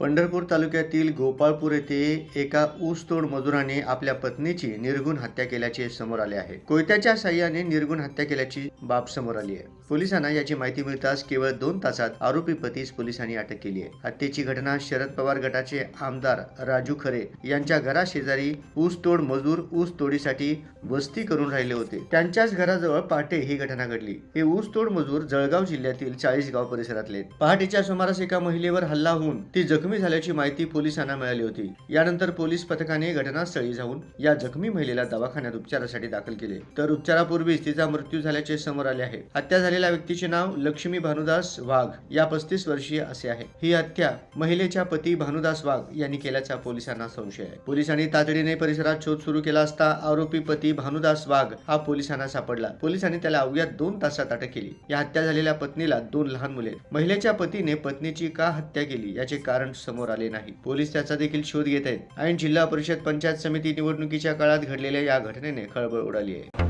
पंढरपूर तालुक्यातील गोपाळपूर येथे एका ऊसतोड मजुराने आपल्या पत्नीची निर्गुण हत्या केल्याचे समोर आले आहे. कोयत्याच्या साह्याने निर्गुण हत्या केल्याची बाब समोर आली आहे. पोलिसांना याची माहिती मिळताच केवळ दोन तासात आरोपी पतीस पोलिसांनी अटक केली आहे. हत्येची घटना शरद पवार गटाचे आमदार राजू खरे यांच्या घराशेजारी ऊसतोड मजूर ऊस तोडीसाठी वस्ती करून राहिले होते. त्यांच्याच घराजवळ पहाटे ही घटना घडली. हे ऊसतोड मजूर जळगाव जिल्ह्यातील चाळीसगाव परिसरातले पहाटेच्या सुमारास एका महिलेवर हल्ला होऊन ती जखमी झाल्याची माहिती पोलिसांना मिळाली होती. यानंतर पोलीस पथकाने घटनास्थळी जाऊन या जखमी महिलेला दवाखान्यात उपचारासाठी दाखल केले. तर उपचारापूर्वीच तिचा मृत्यू झाल्याचे समोर आले आहे. हत्या झालेल्या व्यक्तीचे नाव लक्ष्मी भानुदास वाघ या पस्तीस वर्षीय असे आहे. ही हत्या महिलेच्या पती भानुदास वाघ यांनी केल्याचा पोलिसांना संशय आहे. पोलिसांनी तातडीने परिसरात शोध सुरू केला असता आरोपी पती भानुदास वाघ हा पोलिसांना सापडला. पोलिसांनी त्याला अवघ्या दोन तासात अटक केली. या हत्या झालेल्या पत्नीला दोन लहान मुले. महिलेच्या पतीने पत्नीची का हत्या केली याचे कारण समोर आले नाही. पोलीस त्याचा देखील शोध घेत आहेत आणि जिल्हा परिषद पंचायत समिती निवडणुकीच्या काळात घडलेल्या या घटनेने खळबळ उडाली आहे.